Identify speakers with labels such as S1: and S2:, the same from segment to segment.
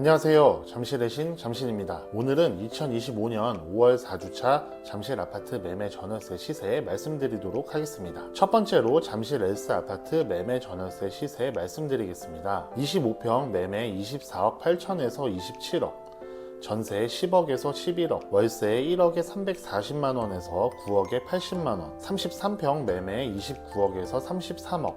S1: 안녕하세요. 잠실의 신 잠신입니다. 오늘은 2025년 5월 4주차 잠실 아파트 매매 전월세 시세 말씀드리도록 하겠습니다. 첫 번째로 잠실 엘스 아파트 매매 전월세 시세 말씀드리겠습니다. 25평 매매 24억 8천에서 27억. 전세 10억에서 11억, 월세 1억에 340만 원에서 9억에 80만 원, 33평 매매 29억에서 33억,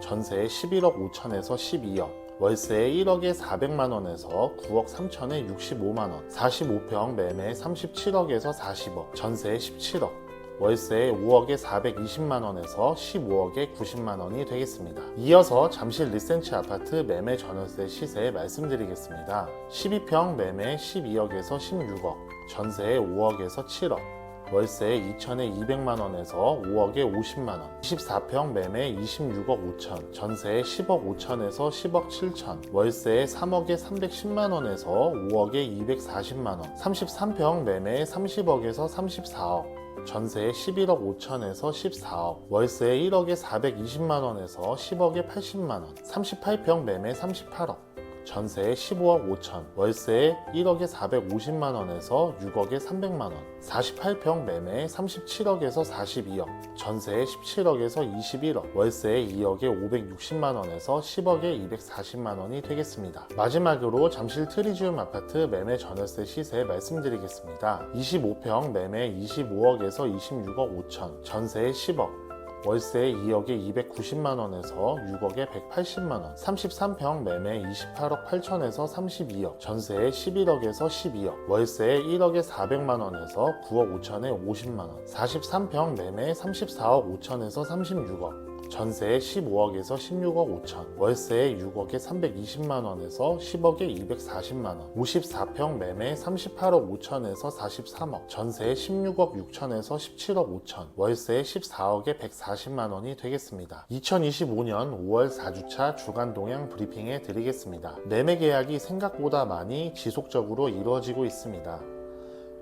S1: 전세 11억 5천에서 12억, 월세 1억에 400만 원에서 9억 3천에 65만 원, 45평 매매 37억에서 40억, 전세 17억, 월세 5억에 420만 원에서 15억에 90만 원이 되겠습니다. 이어서 잠실 리센츠 아파트 매매 전월세 시세 말씀드리겠습니다. 12평 매매 12억에서 16억, 전세 5억에서 7억, 월세 2천에 200만 원에서 5억에 50만 원, 24평 매매 26억 5천, 전세 10억 5천에서 10억 7천, 월세 3억에 310만 원에서 5억에 240만 원, 33평 매매 30억에서 34억, 전세 11억 5천에서 14억, 월세 1억에 420만 원에서 10억에 80만 원, 38평 매매 38억, 전세 15억 5천, 월세 1억에 450만 원에서 6억에 300만 원, 48평 매매 37억에서 42억, 전세 17억에서 21억, 월세 2억에 560만 원에서 10억에 240만 원이 되겠습니다. 마지막으로 잠실 트리지움 아파트 매매 전월세 시세 말씀드리겠습니다. 25평 매매 25억에서 26억 5천, 전세 10억, 월세 2억에 290만 원에서 6억에 180만 원, 33평 매매 28억 8천에서 32억, 전세 11억에서 12억, 월세 1억에 400만 원에서 9억 5천에 50만 원, 43평 매매 34억 5천에서 36억, 전세 15억에서 16억 5천, 월세 6억에 320만 원에서 10억에 240만 원, 54평 매매 38억 5천에서 43억, 전세 16억 6천에서 17억 5천, 월세 14억에 140만 원이 되겠습니다. 2025년 5월 4주차 주간 동향 브리핑해 드리겠습니다. 매매 계약이 생각보다 많이 지속적으로 이루어지고 있습니다.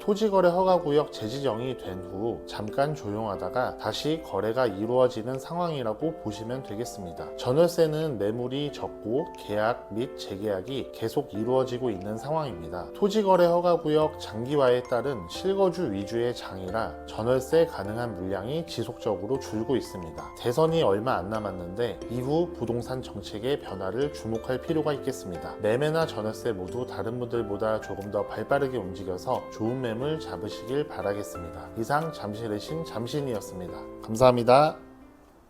S1: 토지거래 허가구역 재지정이 된 후 잠깐 조용하다가 다시 거래가 이루어지는 상황이라고 보시면 되겠습니다. 전월세는 매물이 적고 계약 및 재계약이 계속 이루어지고 있는 상황입니다. 토지거래 허가구역 장기화에 따른 실거주 위주의 장이라 전월세 가능한 물량이 지속적으로 줄고 있습니다. 대선이 얼마 안 남았는데 이후 부동산 정책의 변화를 주목할 필요가 있겠습니다. 매매나 전월세 모두 다른 분들보다 조금 더 발빠르게 움직여서 좋은 매물 잡으시길 바라겠습니다. 이상 잠실의 신 잠신이었습니다. 감사합니다.